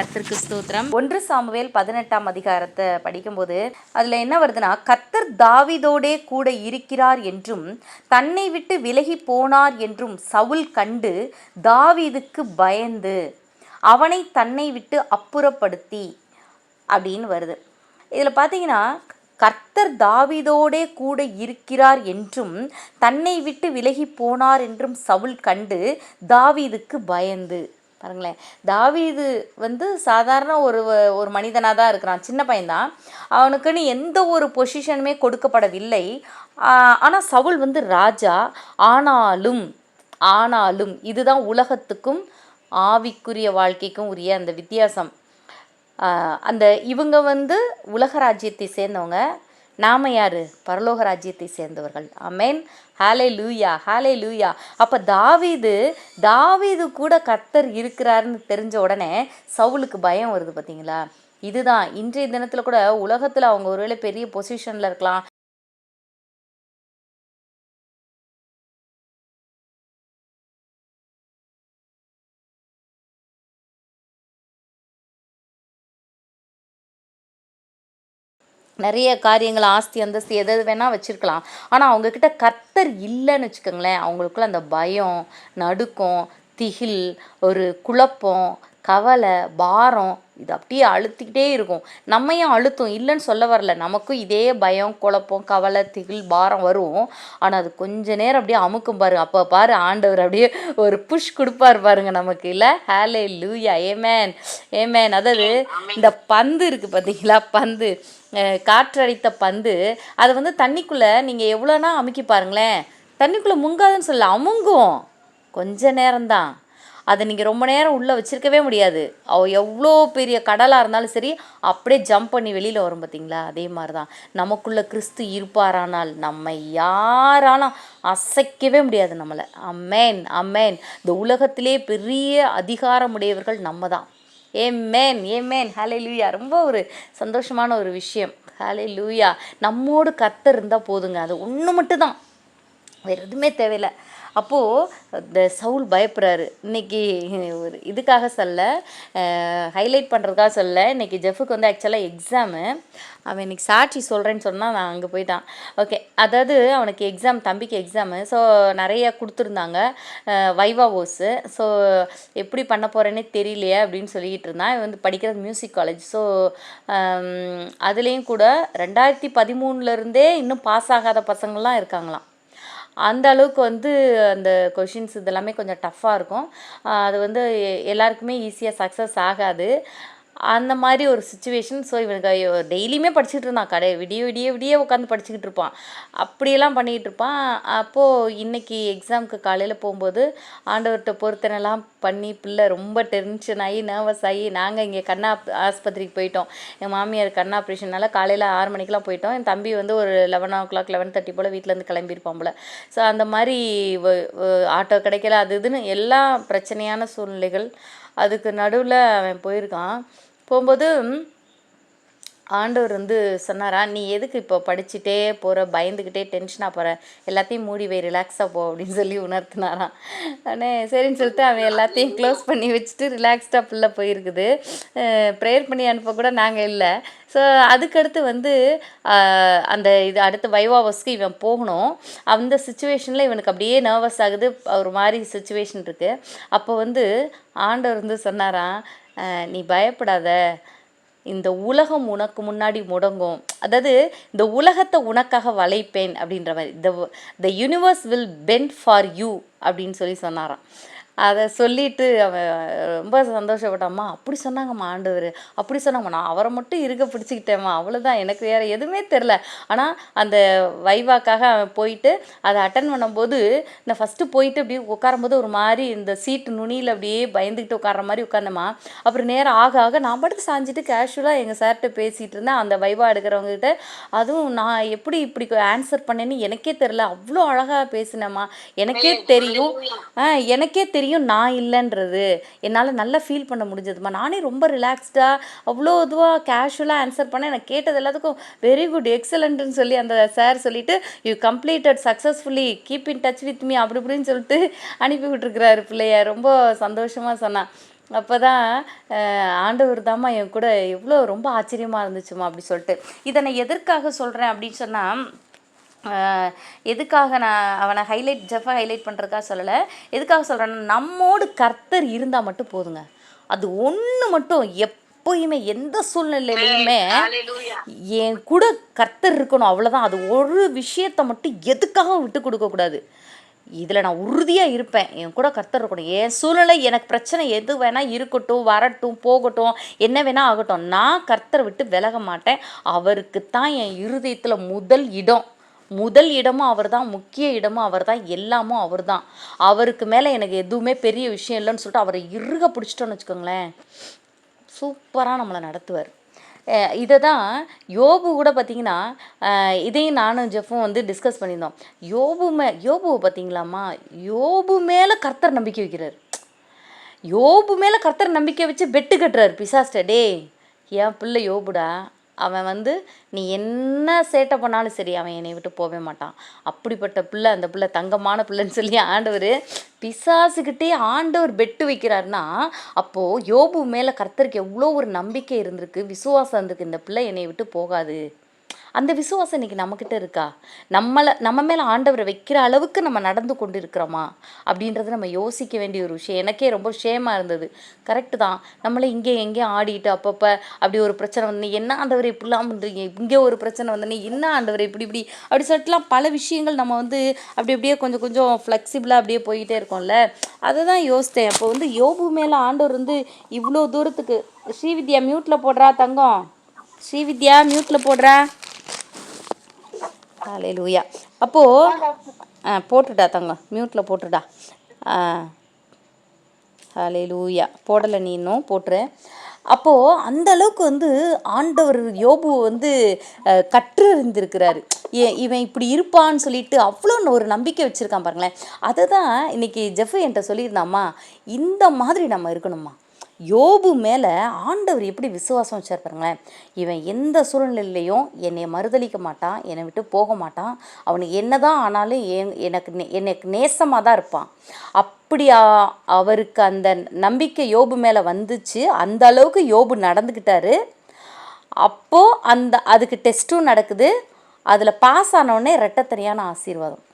கர்த்தருக்கு ஸ்தோத்திரம். ஒன்று சாமுவேல் பதினெட்டாம் அதிகாரத்தை படிக்கும்போது அதில் என்ன வருதுன்னா கர்த்தர் தாவீதோடே கூட இருக்கிறார் என்றும் தன்னை விட்டு விலகி போனார் என்றும் சவுல் கண்டு தாவீதுக்கு பயந்து அவனை தன்னை விட்டு அப்புறப்படுத்தி அப்படின்னு வருது. இதில் பார்த்தீங்கன்னா கர்த்தர் தாவிதோடே கூட இருக்கிறார் என்றும் தன்னை விட்டு விலகி போனார் என்றும் சவுல் கண்டு தாவீதுக்கு பயந்து. பாருங்களேன். தாவீது வந்து சாதாரண ஒரு ஒரு மனிதனாக தான் இருக்கிறான். சின்ன பையன்தான். அவனுக்குன்னு எந்த ஒரு பொசிஷனுமே கொடுக்கப்படவில்லை. ஆனால் சவுல் வந்து ராஜா. ஆனாலும் ஆனாலும் இதுதான் உலகத்துக்கும் ஆவிக்குரிய வாழ்க்கைக்கும் உரிய அந்த வித்தியாசம். அந்த இவங்க வந்து உலக ராஜ்யத்தை சேர்ந்தவங்க. நாம யாரு? பரலோக ராஜ்யத்தை சேர்ந்தவர்கள். அமேன் ஹாலே லூயா ஹாலே லூயா அப்போ தாவீது தாவீது கூட கர்த்தர் இருக்கிறாருன்னு தெரிஞ்ச உடனே சவுலுக்கு பயம் வருது பார்த்தீங்களா இதுதான். இன்றைய தினத்தில் கூட உலகத்தில் அவங்க ஒருவேளை பெரிய பொசிஷனில் இருக்கலாம். நிறைய காரியங்கள் ஆஸ்தி அந்தஸ்து எது எது வேணால் வச்சுருக்கலாம். ஆனால் அவங்கக்கிட்ட கர்த்தர் இல்லைன்னு வச்சுக்கோங்களேன் அவங்களுக்குள்ள அந்த பயம் நடுக்கம் திகில் ஒரு குழப்பம் கவலை பாரம் இது அப்படியே அழுத்திக்கிட்டே இருக்கும். நம்மையும் அழுத்தும். இல்லைன்னு சொல்ல வரல. நமக்கும் இதே பயம் குழப்பம் கவலை திகில் பாரம் வரும். ஆனால் அது கொஞ்ச நேரம் அப்படியே அமுக்கும் பாரு. அப்போ பாரு ஆண்டவர் அப்படியே ஒரு புஷ் கொடுப்பாரு பாருங்க நமக்கு. இல்லை? ஹேலே லூயா ஏமேன் ஏமேன் அதாவது இந்த பந்து இருக்குது பார்த்தீங்களா? பந்து. காற்றடித்த பந்து. அதை வந்து தண்ணிக்குள்ளே நீங்கள் எவ்வளோனா அமுக்கி பாருங்களேன். தண்ணிக்குள்ளே முங்காதுன்னு சொல்ல அமுங்கும். கொஞ்ச நேரம்தான். அதை நீங்கள் ரொம்ப நேரம் உள்ளே வச்சிருக்கவே முடியாது. அவ எவ்வளோ பெரிய கடலாக இருந்தாலும் சரி அப்படியே ஜம்ப் பண்ணி வெளியில் வரும் பார்த்தீங்களா அதே மாதிரி தான் நமக்குள்ள கிறிஸ்து இருப்பாரானால் நம்ம யாராலும் அசைக்கவே முடியாது நம்மளை. அம்மேன் அம்மேன் இந்த உலகத்திலே பெரிய அதிகாரமுடையவர்கள் நம்ம தான் ஏமேன் ஏமேன் ஹலே லூயா ரொம்ப ஒரு சந்தோஷமான ஒரு விஷயம். ஹலே லூயா நம்மோடு கத்தர் இருந்தால் போதுங்க. அது ஒன்று மட்டும்தான். வேறு எதுவுமே தேவையில்லை. அப்போது இந்த சவுல் பயப்படுறாரு இன்னைக்கு ஒரு இதுக்காக சொல்ல ஹைலைட் பண்ணுறதுக்காக சொல்ல. இன்னைக்கு ஜெஃபுக்கு வந்து ஆக்சுவலாக எக்ஸாமு அவன் இன்னைக்கு சாட்சி சொல்கிறேன்னு சொன்னால் நான் அங்கே போயிட்டான். ஓகே அதாவது அவனுக்கு எக்ஸாம் தம்பிக்கு எக்ஸாமு ஸோ நிறைய கொடுத்துருந்தாங்க. வைவா ஓஸு ஸோ எப்படி பண்ண போகிறேன்னே தெரியலையே அப்படின்னு சொல்லிக்கிட்டு இருந்தான். இவன் வந்து படிக்கிறது மியூசிக் காலேஜ் ஸோ அதுலேயும் கூட ரெண்டாயிரத்தி பதிமூணுலேருந்தே இன்னும் பாஸ் ஆகாத பசங்கள்லாம் இருக்காங்களாம். அந்த அளவுக்கு வந்து அந்த கொஷின்ஸ் இதெல்லாமே கொஞ்சம் டஃப்பாக இருக்கும். அது வந்து எல்லாருக்குமே ஈஸியாக சக்ஸஸ் ஆகாது. அந்த மாதிரி ஒரு சுச்சுவேஷன் ஸோ இவனுக்கு டெய்லியுமே படிச்சுட்டு இருந்தான். கடை விடிய விடிய விடிய உட்காந்து படிச்சுக்கிட்டு இருப்பான். அப்படியெல்லாம் பண்ணிக்கிட்டு இருப்பான். அப்போது இன்றைக்கி எக்ஸாமுக்கு காலையில் போகும்போது ஆண்டவர்கிட்ட பொருத்தனெல்லாம் பண்ணி பிள்ளை ரொம்ப டென்ஷன் ஆகி நர்வஸ் ஆகி நாங்கள் இங்கே கண்ணா ஆஸ்பத்திரிக்கு போயிட்டோம். என் மாமியார் கண் ஆப்ரேஷனால காலையில் ஆறு மணிக்கெலாம் போயிட்டோம். என் தம்பி வந்து ஒரு eleven o'clock eleven thirty போல் வீட்டிலேருந்து கிளம்பியிருப்பான் போல். ஸோ அந்த மாதிரி ஆட்டோ கிடைக்கல அது இதுன்னு எல்லா பிரச்சனையான சூழ்நிலைகள் அதுக்கு நடுவில் அவன் போயிருக்கான். போகும்போது ஆண்டவர் வந்து சொன்னாரா நீ எதுக்கு இப்போ படிச்சுட்டே போகிற பயந்துக்கிட்டே டென்ஷனாக போகிற எல்லாத்தையும் மூடி வை ரிலாக்ஸாக போ அப்படின்னு சொல்லி உணர்த்தினாராம் உடனே சரின்னு சொல்லிட்டு அவன் எல்லாத்தையும் க்ளோஸ் பண்ணி வச்சுட்டு ரிலாக்ஸ்டாக ஃபுல்லாக போயிருக்குது. ப்ரேயர் பண்ணி அனுப்ப கூட நாங்கள் இல்லை. ஸோ அதுக்கடுத்து வந்து அந்த இது அடுத்து வைவாவஸ்க்கு இவன் போகணும். அந்த சுச்சுவேஷனில் இவனுக்கு அப்படியே நர்வஸ் ஆகுது. ஒரு மாதிரி சுச்சுவேஷன் இருக்குது அப்போ வந்து ஆண்டவர் வந்து சொன்னாராம் நீ பயப்படாத. இந்த உலகம் உனக்கு முன்னாடி முடங்கும். அதாவது இந்த உலகத்தை உனக்காக வளைப்பேன் அப்படின்ற மாதிரி. The the universe will bend for you அப்படின்னு சொல்லி சொன்னாராம். அதை சொல்லிட்டு அவன் ரொம்ப சந்தோஷப்பட்டாம்மா அப்படி சொன்னாங்கம்மா ஆண்டவர் அப்படி சொன்னாங்கம்மா நான் அவரை மட்டும் இருக்க பிடிச்சிக்கிட்டேம்மா அவ்வளோதான் எனக்கு வேறு எதுவுமே தெரில ஆனால் அந்த வைவாக்காக அவன் போயிட்டு அதை அட்டன் பண்ணும்போது நான் ஃபஸ்ட்டு போயிட்டு அப்படியே உட்காரும்போது ஒரு மாதிரி இந்த சீட்டு நுனியில் அப்படியே பயந்துக்கிட்டு உட்கார்ற மாதிரி உட்காந்தம்மா அப்புறம் நேரம் ஆக ஆக நான் பாட்டுக்கு சாஞ்சிட்டு கேஷுவலாக எங்கள் சார்கிட்ட பேசிகிட்டு இருந்தேன். அந்த வைவா எடுக்கிறவங்ககிட்ட அதுவும் நான் எப்படி இப்படி ஆன்சர் பண்ணேன்னு எனக்கே தெரில அவ்வளோ அழகாக பேசினேம்மா. எனக்கே தெரியும். எனக்கே தெரியும். நான் இல்லைன்றது என்னால் நல்லா ஃபீல் பண்ண முடிஞ்சதும்மா நானே ரொம்ப ரிலாக்ஸ்டாக அவ்வளோ இதுவாக கேஷுவலாக ஆன்சர் பண்ணேன் எனக்கு கேட்டது எல்லாத்துக்கும் வெரி குட் எக்ஸலண்ட்னு சொல்லி அந்த சார் சொல்லிவிட்டு you completed successfully keep in touch with me அப்படி இப்படின்னு சொல்லிட்டு அனுப்பி விட்டுருக்குறாரு பிள்ளைய. ரொம்ப சந்தோஷமாக சொன்னான் அப்போ தான் ஆண்டவர் தாம்மா என் கூட எவ்வளோ ரொம்ப ஆச்சரியமாக இருந்துச்சுமா அப்படி சொல்லிட்டு. இதை நான் எதற்காக சொல்கிறேன் அப்படின்னு சொன்னால் எதுக்காக நான் அவனை ஹைலைட் ஜெஃபை ஹைலைட் பண்ணுறதுக்காக சொல்லலை. எதுக்காக சொல்கிறேன்னா நம்மோடு கர்த்தர் இருந்தால் மட்டும் போதுங்க. அது ஒன்று மட்டும் எப்போயுமே எந்த சூழ்நிலையிலையுமே என் கூட கர்த்தர் இருக்கணும் அவ்வளோதான் அது ஒரு விஷயத்தை மட்டும் எதுக்காகவும் விட்டு கொடுக்கக்கூடாது இதில் நான் உறுதியாக இருப்பேன். என் கூட கர்த்தர் இருக்கணும். என் சூழ்நிலை எனக்கு பிரச்சனை எது வேணால் இருக்கட்டும் வரட்டும் போகட்டும் என்ன வேணால் ஆகட்டும். நான் கர்த்தரை விட்டு விலக மாட்டேன். அவருக்கு தான் என் இருதயத்தில் முதல் இடம். முதல் இடமும் அவர் தான் முக்கிய இடமும் அவர் தான் எல்லாமும் அவர் தான் அவருக்கு மேலே எனக்கு எதுவுமே பெரிய விஷயம் இல்லைன்னு சொல்லிட்டு அவரை இறுக பிடிச்சிட்டோன்னு வச்சுக்கோங்களேன். சூப்பராக நம்மளை நடத்துவார். இதை தான் யோபு கூட பார்த்தீங்கன்னா இதையும் நானும் ஜெஃபும் வந்து டிஸ்கஸ் பண்ணியிருந்தோம். யோபு மே யோபுவை பார்த்தீங்களாம்மா யோபு மேலே கர்த்தர் நம்பிக்கை வைக்கிறார். யோபு மேலே கர்த்தர் நம்பிக்கை வச்சு பெட்டு கட்டுறாரு பிசாஸ்டே டே என் பிள்ளை யோபுடா? அவன் வந்து நீ என்ன சேட்டை பண்ணாலும் சரி அவன் என்னை விட்டு போகவே மாட்டான். அப்படிப்பட்ட பிள்ளை அந்த பிள்ளை தங்கமான பிள்ளைன்னு சொல்லி ஆண்டவர் பிசாசுக்கிட்டே ஆண்டவர் பெட்டு வைக்கிறாருன்னா அப்போது யோபு மேலே கர்த்தருக்கு எவ்வளோ ஒரு நம்பிக்கை இருந்திருக்கு விசுவாசம் இருந்திருக்கு இந்த பிள்ளை என்னை விட்டு போகாது. அந்த விசுவாசம் இன்னைக்கு நம்மக்கிட்ட இருக்கா? நம்மளை நம்ம மேலே ஆண்டவரை வைக்கிற அளவுக்கு நம்ம நடந்து கொண்டு இருக்கிறோமா அப்படின்றத நம்ம யோசிக்க வேண்டிய ஒரு விஷயம். எனக்கே ரொம்ப ஷேமாக இருந்தது. கரெக்டு தான். நம்மளை இங்கே எங்கேயும் ஆடிட்டு அப்பப்போ அப்படி ஒரு பிரச்சனை வந்து என்ன ஆண்டவரை இப்படிலாம் பண்ணுறீங்க இங்கே ஒரு பிரச்சனை வந்து என்ன ஆண்டவரை இப்படி இப்படி? அப்படி சொல்லிட்டுலாம் பல விஷயங்கள் நம்ம வந்து அப்படி அப்படியே கொஞ்சம் கொஞ்சம் ஃப்ளெக்சிபிளாக அப்படியே போயிட்டே இருக்கோம்ல. அதை தான் யோசித்தேன். அப்போ வந்து யோபு மேலே ஆண்டவர் வந்து இவ்வளோ தூரத்துக்கு ஸ்ரீவித்யா மியூட்டில் போடுறா தங்கம். ஸ்ரீவித்யா மியூட்டில் போடுறா. காலை லூயா அப்போது ஆ போட்டுடா தங்கம். மியூட்டில் போட்டுடா. ஆ லூயா போடலை நீ இன்னும் போட்டுரு. அப்போது அந்த அளவுக்கு வந்து ஆண்டவர் யோபு வந்து கற்று கற்றறிந்திருக்கிறாரு. ஏ இவன் இப்படி இருப்பான்னு சொல்லிட்டு அவ்வளோ ஒரு நம்பிக்கை வச்சுருக்கான் பாருங்களேன். அதை தான் இன்றைக்கி ஜெஃப் என்கிட்ட சொல்லியிருந்தாம்மா இந்த மாதிரி நம்ம இருக்கணும்மா. யோபு மேலே ஆண்டவர் எப்படி விசுவாசம் வச்சார் பாருங்களேன். இவன் எந்த சூழ்நிலையிலையும் என்னை மறுதளிக்க மாட்டான் என்னை விட்டு போக மாட்டான். அவனுக்கு என்னதான் ஆனாலும் எனக்கு நே- எனக்கு நேசமாக தான் இருப்பான். அப்படி அவருக்கு அந்த நம்பிக்கை யோபு மேலே வந்துச்சு. அந்த அளவுக்கு யோபு நடந்துக்கிட்டாரு அப்போது அந்த அதுக்கு டெஸ்ட்டும் நடக்குது. அதில் பாஸ் ஆனவுடனே ரெட்டத்தனியான ஆசீர்வாதம்.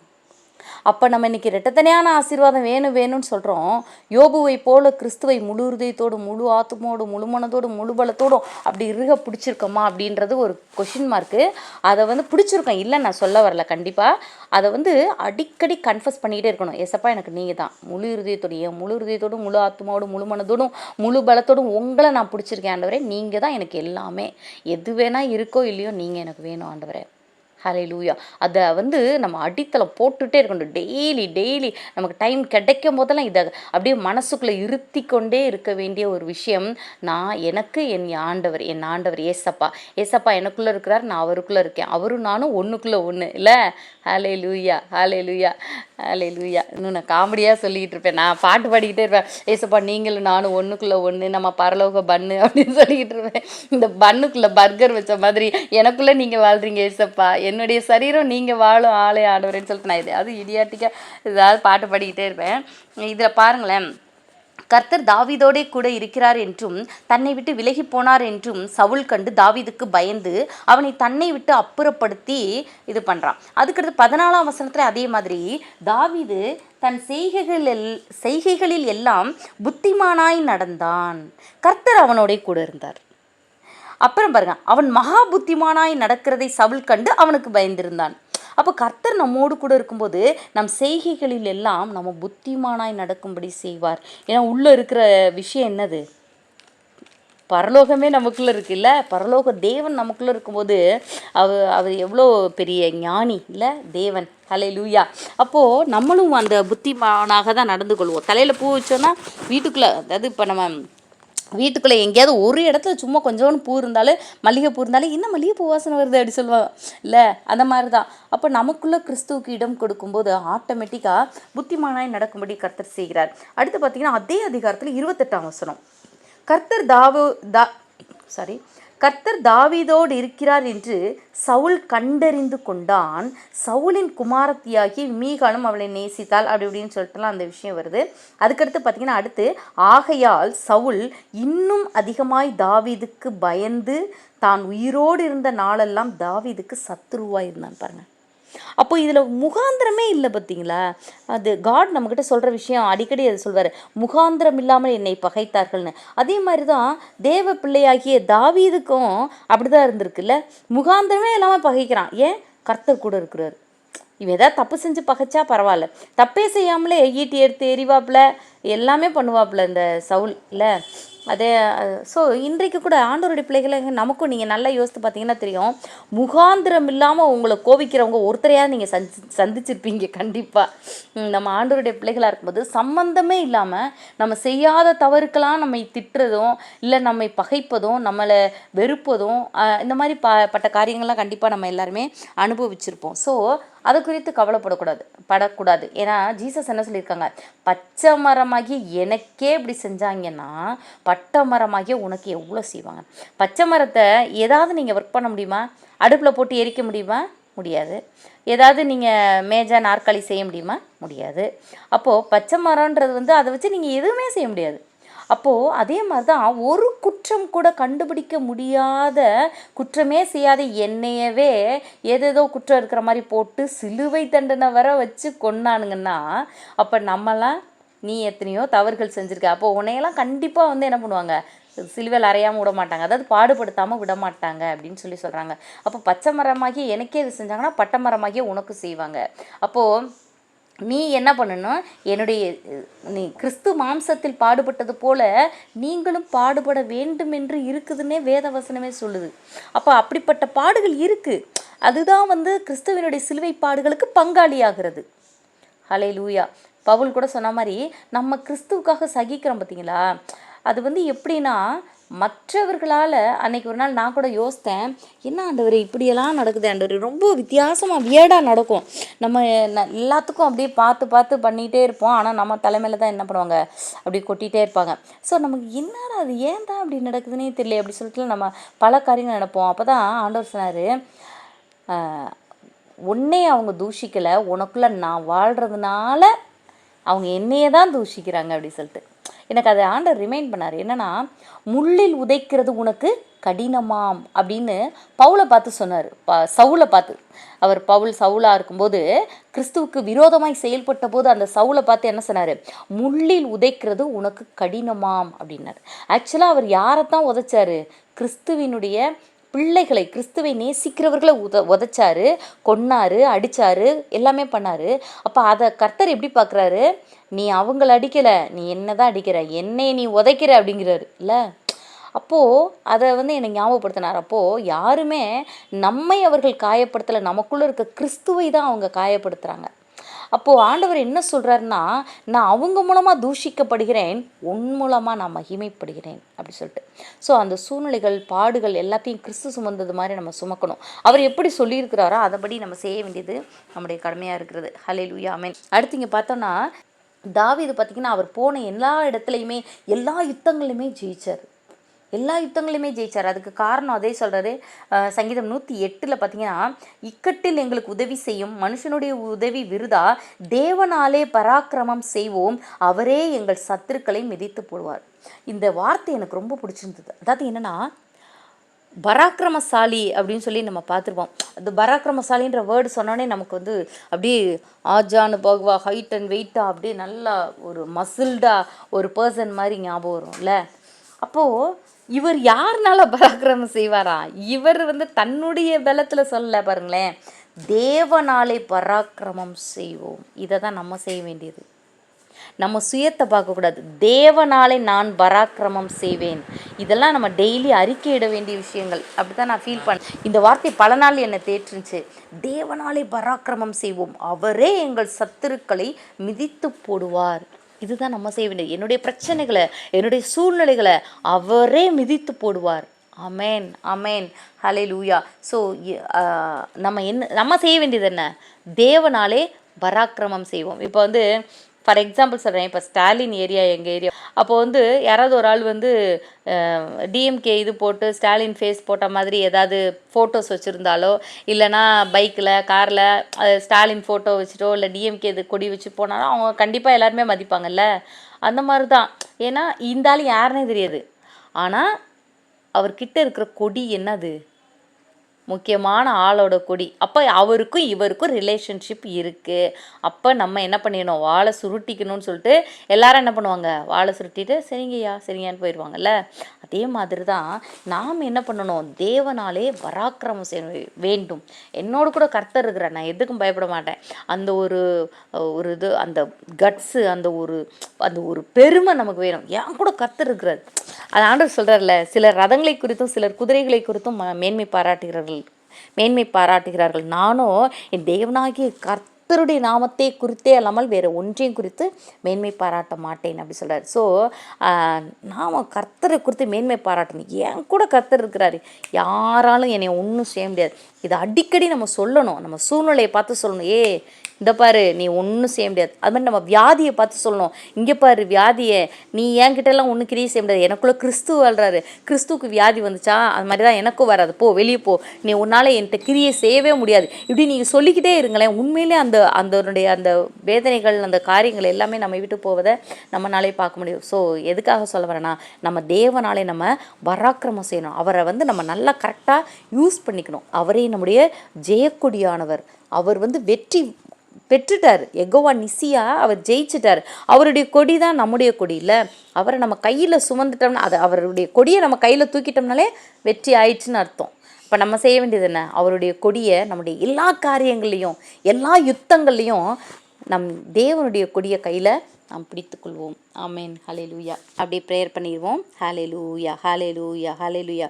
அப்போ நம்ம இன்னைக்கு ரெட்டத்தனையான ஆசீர்வாதம் வேணும் வேணும்னு சொல்கிறோம் யோபுவை போல கிறிஸ்துவை முழு ஹிருதயத்தோடு முழு ஆத்துமோடு முழு மனதோடு முழு பலத்தோடும் அப்படி இருக பிடிச்சிருக்கோமா அப்படின்றது ஒரு கொஷின் மார்க்கு அதை வந்து பிடிச்சிருக்கோம். இல்லை நான் சொல்ல வரல. கண்டிப்பாக அதை வந்து அடிக்கடி கன்ஃபஸ் பண்ணிக்கிட்டே இருக்கணும். எசப்பா எனக்கு நீங்கள் தான் முழு இருதயத்தோடு என் முழு இருதயத்தோடும் முழு ஆத்மாவோடும் முழு மனதோடும் முழு பலத்தோடும் உங்களை நான் பிடிச்சிருக்கேன் ஆண்டவரே. நீங்கள் தான் எனக்கு எல்லாமே. எது வேணால் இருக்கோ இல்லையோ நீங்கள் எனக்கு வேணும் ஆண்டவரே. ஹலே லூயா அதை வந்து நம்ம அடித்தளம் போட்டுகிட்டே இருக்கணும். டெய்லி டெய்லி நமக்கு டைம் கிடைக்கும் போதெல்லாம் இதை அப்படியே மனசுக்குள்ளே இருத்தி கொண்டே இருக்க வேண்டிய ஒரு விஷயம். நான் எனக்கு என் ஆண்டவர் என் ஆண்டவர் ஏசப்பா. ஏசப்பா எனக்குள்ளே இருக்கிறார் நான் அவருக்குள்ளே இருக்கேன். அவரும் நானும் ஒன்றுக்குள்ளே ஒன்று இல்லை? ஹலே லூயா ஹலே லூயா ஹலே லூயா இன்னும் நான் காமெடியாக சொல்லிக்கிட்டு இருப்பேன். நான் பாட்டு பாடிக்கிட்டே இருப்பேன். ஏசப்பா நீங்களும் நானும் ஒன்றுக்குள்ளே ஒன்று நம்ம பரலோக பன்னு அப்படின்னு சொல்லிக்கிட்டு இருப்பேன். இந்த பண்ணுக்குள்ளே பர்கர் வச்ச மாதிரி எனக்குள்ளே நீங்கள் வாழ்றீங்க ஏசப்பா. என்னுடைய சரீரம் நீங்கள் வாழும் ஆளே ஆடுவரேன்னு சொல்லிட்டு நான் எதையாவது இடியாட்டிக்காக ஏதாவது பாட்டு பாடிக்கிட்டே இருப்பேன். இதில் பாருங்களேன். கர்த்தர் தாவிதோடே கூட இருக்கிறார் என்றும் தன்னை விட்டு விலகி போனார் என்றும் சவுல் கண்டு தாவிதுக்கு பயந்து அவனை தன்னை விட்டு அப்புறப்படுத்தி இது பண்ணுறான் அதுக்கடுத்து பதினாலாம் வசனத்தில் அதே மாதிரி தாவிது தன் செய்கைகளில் செய்கைகளில் எல்லாம் புத்திமானாய் நடந்தான். கர்த்தர் அவனோடே கூட இருந்தார். அப்புறம் பாருங்க அவன் மகா புத்திமானாய் நடக்கிறதை சவுல் கண்டு அவனுக்கு பயந்திருந்தான். அப்போ கர்த்தர் நம்மோடு கூட இருக்கும்போது நம் செய்கைகளில் எல்லாம் நம்ம புத்திமானாய் நடக்கும்படி செய்வார். ஏன்னா உள்ளே இருக்கிற விஷயம் என்னது? பரலோகமே நமக்குள்ளே இருக்குல்ல? பரலோக தேவன் நமக்குள்ளே இருக்கும்போது அவர் அவர் எவ்வளோ பெரிய ஞானி இல்லை? தேவன். ஹலே லூயா அப்போது நம்மளும் அந்த புத்திமானாக தான் நடந்து கொள்வோம். தலையில் பூ வச்சோன்னா வீட்டுக்குள்ளே அதாவது இப்போ நம்ம வீட்டுக்குள்ளே எங்கேயாவது ஒரு இடத்துல சும்மா கொஞ்சோண்டு பூ இருந்தாலும் மல்லிகை பூ இருந்தாலும் என்ன மல்லிகை பூ வாசனை வருது? அப்படி சொல்லுவாங்க இல்லை அந்த மாதிரி தான் அப்போ நமக்குள்ளே கிறிஸ்துவுக்கு இடம் கொடுக்கும்போது ஆட்டோமேட்டிக்காக புத்திமானாய் நடக்கும்படி கர்த்தர் செய்கிறார். அடுத்து பார்த்தீங்கன்னா அதே அதிகாரத்தில் இருபத்தெட்டாம் வசனம். கர்த்தர் தாவு தா சாரி கர்த்தர் தாவீதோடு இருக்கிறார் என்று சவுல் கண்டறிந்து கொண்டான். சவுலின் குமாரத்தியாகி மீகாலும் அவளை நேசித்தாள் அப்படி இப்படின்னு சொல்லிட்டுலாம் அந்த விஷயம் வருது. அதுக்கடுத்து பார்த்தீங்கன்னா அடுத்து ஆகையால் சவுல் இன்னும் அதிகமாய் தாவீதுக்கு பயந்து தான் உயிரோடு இருந்த நாளெல்லாம் தாவீதுக்கு சத்துருவாக இருந்தான் பாருங்கள் அப்போ இதில் முகாந்திரமே இல்லை பார்த்தீங்களா அது காட் நம்மக்கிட்ட சொல்கிற விஷயம் அடிக்கடி அதை சொல்வார். முகாந்திரம் இல்லாமல் என்னை பகைத்தார்கள்னு. அதே மாதிரி தான் தேவ பிள்ளையாகிய தாவீதுக்கும் அப்படி தான் இருந்திருக்குல்ல? முகாந்திரமே இல்லாமல் பகைக்கிறான். ஏன்? கர்த்தர் கூட இருக்கிறார். இவன் ஏதாவது தப்பு செஞ்சு பகைச்சா பரவாயில்ல. தப்பே செய்யாமலே ஈட்டி எடுத்து எரிவாப்பில் எல்லாமே பண்ணுவாப்புல இந்த சவுல் இல்லை அதே ஸோ இன்றைக்கு கூட ஆண்டோருடைய பிள்ளைகளை நமக்கும் நீங்கள் நல்லா யோசித்து பார்த்தீங்கன்னா தெரியும். முகாந்திரம் இல்லாமல் உங்களை கோபிக்கிறவங்க ஒருத்தரையாவது நீங்கள் சந்தி சந்திச்சிருப்பீங்க கண்டிப்பாக நம்ம ஆண்டோருடைய பிள்ளைகளாக இருக்கும்போது சம்மந்தமே இல்லாமல் நம்ம செய்யாத தவறுக்கெல்லாம் நம்மை திட்டுறதும் இல்லை நம்மை பகைப்பதும் நம்மளை வெறுப்பதும் இந்த மாதிரி ப பட்ட காரியங்கள்லாம் கண்டிப்பாக நம்ம எல்லாருமே அனுபவிச்சிருப்போம். ஸோ அது குறித்து கவலைப்படக்கூடாது படக்கூடாது. ஏன்னா ஜீசஸ் என்ன சொல்லியிருக்காங்க? பச்சை மரமாகி எனக்கே இப்படி செஞ்சாங்கன்னா பட்டை மரமாகிய உனக்கு எவ்வளோ செய்வாங்க? பச்சை மரத்தை ஏதாவது நீங்கள் ஒர்க் பண்ண முடியுமா? அடுப்பில் போட்டு எரிக்க முடியுமா? முடியாது. ஏதாவது நீங்கள் மேஜா நாற்காலி செய்ய முடியுமா? முடியாது. அப்போது பச்சை மரம்ன்றது வந்து அதை வச்சு நீங்கள் எதுவுமே செய்ய முடியாது. அப்போது அதே மாதிரி தான் ஒரு குற்றம் கூட கண்டுபிடிக்க முடியாத குற்றமே செய்யாத என்னையவே ஏதேதோ குற்றம் இருக்கிற மாதிரி போட்டு சிலுவை தண்டனை வர வச்சு கொன்னானுங்கன்னா அப்போ நம்மலாம் நீ எத்தனையோ தவறுகள் செஞ்சுருக்க. அப்போ உன்னையெல்லாம் கண்டிப்பாக வந்து என்ன பண்ணுவாங்க? சிலுவையில் அறையாமல் விட மாட்டாங்க. அதாவது பாடுபடுத்தாமல் விட மாட்டாங்க அப்படின்னு சொல்லி சொல்கிறாங்க அப்போ பச்சை மரமாகி எனக்கே இது செஞ்சாங்கன்னா பட்டை மரமாகிய உனக்கு செய்வாங்க. அப்போது நீ என்ன பண்ணணும்? என்னுடைய நீ கிறிஸ்து மாம்சத்தில் பாடுபட்டது போல நீங்களும் பாடுபட வேண்டும் என்று இருக்குதுன்னே வேதவசனமே சொல்லுது. அப்போ அப்படிப்பட்ட பாடுகள் இருக்குது அதுதான் வந்து கிறிஸ்துவனுடைய சிலுவை பாடுகளுக்கு பங்காளியாகிறது. ஹலே லூயா பவுல் கூட சொன்ன மாதிரி நம்ம கிறிஸ்துவுக்காக சகிக்கிறோம் பார்த்தீங்களா அது வந்து எப்படின்னா மற்றவர்களால் அன்னைக்கு ஒரு நாள் நான் கூட யோசித்தேன் என்ன ஆண்டவர் இப்படியெல்லாம் நடக்குது ஆண்டவர் ரொம்ப வித்தியாசமாக வியர்டாக நடக்கும். நம்ம எல்லாத்துக்கும் அப்படியே பார்த்து பார்த்து பண்ணிகிட்டே இருப்போம். ஆனால் நம்ம தலைமையில் தான் என்ன பண்ணுவாங்க? அப்படி கொட்டிகிட்டே இருப்பாங்க. ஸோ நமக்கு என்னடா அது ஏன் தான் அப்படி நடக்குதுன்னே தெரியல அப்படி சொல்லிட்டு நம்ம பல காரியங்கள் நடப்போம். அப்போ தான் ஆண்டவர் சொன்னார் உன்னே அவங்க தூஷிக்கலை. உனக்குள்ளே நான் வாழ்கிறதுனால அவங்க என்னையே தான் தூஷிக்கிறாங்க அப்படி சொல்லிட்டு. எனக்கு அதை ஆண்டர் ரிமைண்ட் பண்ணார். என்னன்னா முள்ளில் உதைக்கிறது உனக்கு கடினமாம் அப்படின்னு பவுலை பார்த்து சொன்னார். ப சவுலை பார்த்து. அவர் பவுல் சவுலாக இருக்கும்போது கிறிஸ்துவுக்கு விரோதமாய் செயல்பட்ட போது அந்த சவுலை பார்த்து என்ன சொன்னார்? முள்ளில் உதைக்கிறது உனக்கு கடினமாம் அப்படின்னார். ஆக்சுவலாக அவர் யாரைத்தான் உதைச்சாரு? கிறிஸ்துவினுடைய பிள்ளைகளை கிறிஸ்துவை நேசிக்கிறவர்களை உத உதைச்சாரு கொன்னாரு அடித்தாரு எல்லாமே பண்ணாரு. அப்போ அதை கர்த்தர் எப்படி பார்க்குறாரு நீ அவங்கள அடிக்கலை நீ என்ன தான் அடிக்கிற என்னை நீ உதைக்கிற அப்படிங்கிறாரு. இல்லை. அப்போது அதை வந்து என்னை ஞாபகப்படுத்தினார். அப்போது யாருமே நம்மை அவர்கள் காயப்படுத்தலை நமக்குள்ளே இருக்க கிறிஸ்துவை தான் அவங்க காயப்படுத்துகிறாங்க அப்போது ஆண்டவர் என்ன சொல்கிறாருன்னா நான் அவங்க மூலமாக தூஷிக்கப்படுகிறேன் உன் மூலமாக நான் மகிமைப்படுகிறேன் அப்படி சொல்லிட்டு. ஸோ அந்த சூழ்நிலைகள் பாடுகள் எல்லாத்தையும் கிறிஸ்து சுமந்தது மாதிரி நம்ம சுமக்கணும். அவர் எப்படி சொல்லியிருக்கிறாரோ அதைபடி நம்ம செய்ய வேண்டியது நம்முடைய கடமையாக இருக்கிறது. ஹலே லூயாமேன் அடுத்து இங்கே பார்த்தோன்னா தாவீது பார்த்திங்கன்னா அவர் போன எல்லா இடத்துலையுமே எல்லா யுத்தங்களையுமே ஜெயிச்சார். எல்லா யுத்தங்களையுமே ஜெயிச்சார். அதுக்கு காரணம் அதே சொல்கிறாரு சங்கீதம் நூற்றி எட்டில் பார்த்தீங்கன்னா இக்கட்டில் எங்களுக்கு உதவி செய்யும் மனுஷனுடைய உதவி விருதா? தேவனாலே பராக்கிரமம் செய்வோம். அவரே எங்கள் சத்துருக்களை மிதித்து போடுவார். இந்த வார்த்தை எனக்கு ரொம்ப பிடிச்சிருந்தது. அதாவது என்னன்னா பராக்கிரமசாலி அப்படின்னு சொல்லி நம்ம பார்த்துருப்போம். அந்த பராக்கிரமசாலின்ற வேர்டு சொன்னோடனே நமக்கு வந்து அப்படியே ஆஜானு பகுவா ஹைட் அண்ட் வெயிட்டாக அப்படியே நல்லா ஒரு மசில்டாக ஒரு பர்சன் மாதிரி ஞாபகம் வரும்ல. அப்போது இவர் யாருனால பராக்கிரமம் செய்வாரா? இவர் வந்து தன்னுடைய பலத்தில் சொல்ல பாருங்களேன். தேவனாலே பராக்கிரமம் செய்வோம். இதை தான் நம்ம செய்ய வேண்டியது. நம்ம சுயத்தை பார்க்கக்கூடாது. தேவனாலே நான் பராக்கிரமம் செய்வேன். இதெல்லாம் நம்ம டெய்லி அறிக்கையிட வேண்டிய விஷயங்கள். அப்படி தான் நான் ஃபீல் பண்ணேன் இந்த வார்த்தை பல நாள் என்னை தேற்றுச்சு தேவனாலே பராக்கிரமம் செய்வோம். அவரே எங்கள் சத்துருக்களை மிதித்து போடுவார். இதுதான் நம்ம செய்ய வேண்டியது. என்னுடைய பிரச்சனைகளை என்னுடைய சூழ்நிலைகளை அவரே மிதித்து போடுவார். அமேன் அமேன் ஹலே லூயா ஸோ நம்ம என்ன நம்ம செய்ய வேண்டியது என்ன? தேவனாலே பராக்கிரமம் செய்வோம். இப்போ வந்து ஃபார் எக்ஸாம்பிள் சொல்கிறேன் இப்போ ஸ்டாலின் ஏரியா எங்கள் ஏரியா அப்போது வந்து யாராவது ஒரு ஆள் வந்து டிஎம்கே இது போட்டு ஸ்டாலின் ஃபேஸ் போட்ட மாதிரி ஏதாவது ஃபோட்டோஸ் வச்சுருந்தாலோ இல்லைனா பைக்கில் காரில் ஸ்டாலின் ஃபோட்டோ வச்சுட்டோ இல்லை டிஎம்கே இது கொடி வச்சு போனாலும் அவங்க கண்டிப்பாக எல்லாருமே மதிப்பாங்கல்ல? அந்த மாதிரி தான் ஏன்னா இந்த ஆள் யாருன்னே தெரியாது. ஆனால் அவர்கிட்ட இருக்கிற கொடி என்னது? முக்கியமான ஆளோட கொடி. அப்போ அவருக்கும் இவருக்கும் ரிலேஷன்ஷிப் இருக்குது அப்போ நம்ம என்ன பண்ணிடணும்? வாழை சுருட்டிக்கணும்னு சொல்லிட்டு எல்லாரும் என்ன பண்ணுவாங்க? வாழை சுருட்டிட்டு சரிங்கய்யா சரிங்கன்னு போயிடுவாங்கல்ல அதே மாதிரி தான் நாம் என்ன பண்ணணும்? தேவனாலே பராக்கிரமம் செய்ய வேண்டும். என்னோடு கூட கர்த்தர் இருக்கிற நான் எதுக்கும் பயப்பட மாட்டேன். அந்த ஒரு ஒரு இது அந்த கட்ஸு அந்த ஒரு அந்த ஒரு பெருமை நமக்கு வேணும். என் கூட கர்த்தர் இருக்கிறார். அது ஆண்டவர் சொல்கிறார்ல சிலர் ரதங்களை குறித்தும் சிலர் குதிரைகளை குறித்தும் மேன்மை பாராட்டுகிறார்கள் மேன்மை பாராட்டுகிறார்கள். நானும் என் தேவனாகிய கர்த்தருடைய நாமத்தை குறித்தே அல்லாமல் வேறு ஒன்றையும் குறித்து மேன்மை பாராட்ட மாட்டேன் அப்படி சொல்கிறார் ஸோ நாம் கர்த்தரை குறித்து மேன்மை பாராட்டணும். என் கூட கர்த்தர் இருக்கிறாரு? யாராலும் என்னை ஒன்றும் செய்ய முடியாது. இதை அடிக்கடி நம்ம சொல்லணும். நம்ம சூழ்நிலையை பார்த்து சொல்லணும். ஏ இந்த பாரு நீ ஒன்றும் செய்ய முடியாது. அது மாதிரி நம்ம வியாதியை பார்த்து சொல்லணும். இங்கே பாரு வியாதியை நீ என்கிட்ட ஒன்றும் கிரியை செய்ய முடியாது. எனக்குள்ளே கிறிஸ்து வாழ்றாரு. கிறிஸ்துவுக்கு வியாதி வந்துச்சா? அது மாதிரி தான் எனக்கும் வராது. போ வெளியே போ. நீ உன்னால் என்கிட்ட கிரியை செய்யவே முடியாது. இப்படி நீங்கள் சொல்லிக்கிட்டே இருங்களேன். உண்மையிலே அந்த அந்தனுடைய அந்த வேதனைகள் அந்த காரியங்கள் எல்லாமே நம்ம விட்டு போவதை நம்மளாலே பார்க்க முடியும். ஸோ எதுக்காக சொல்ல வரேன்னா நம்ம தேவனாலே நம்ம பராக்கிரமம் செய்யணும். அவரை வந்து நம்ம நல்லா கரெக்டாக யூஸ் பண்ணிக்கணும். அவரே நம்முடைய ஜெயக்கொடியானவர். அவர் வந்து வெற்றி பெற்றுட்டார். எகோவா நிசியா அவர் ஜெயிச்சிட்டார். அவருடைய கொடி தான் நம்முடைய கொடி இல்லை. அவரை நம்ம கையில் சுமந்துட்டோம்னா அது அவருடைய கொடியை நம்ம கையில் தூக்கிட்டோம்னாலே வெற்றி ஆயிடுச்சுன்னு அர்த்தம். இப்போ நம்ம செய்ய வேண்டியது என்ன? அவருடைய கொடியை நம்முடைய எல்லா காரியங்கள்லையும் எல்லா யுத்தங்கள்லையும் நம் தேவனுடைய கொடியை கையில் நாம் பிடித்துக்கொள்வோம் ஆமேன். ஹalleluya. அப்படியே ப்ரேயர் பண்ணிடுவோம். ஹalleluya ஹalleluya லூயா